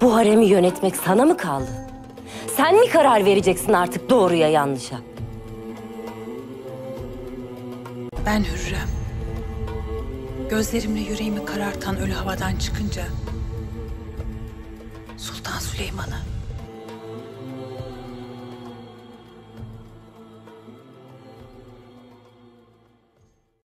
Bu haremi yönetmek sana mı kaldı? Sen mi karar vereceksin artık doğruya yanlışa? Ben Hürrem. Gözlerimle yüreğimi karartan ölü havadan çıkınca Sultan Süleyman'ı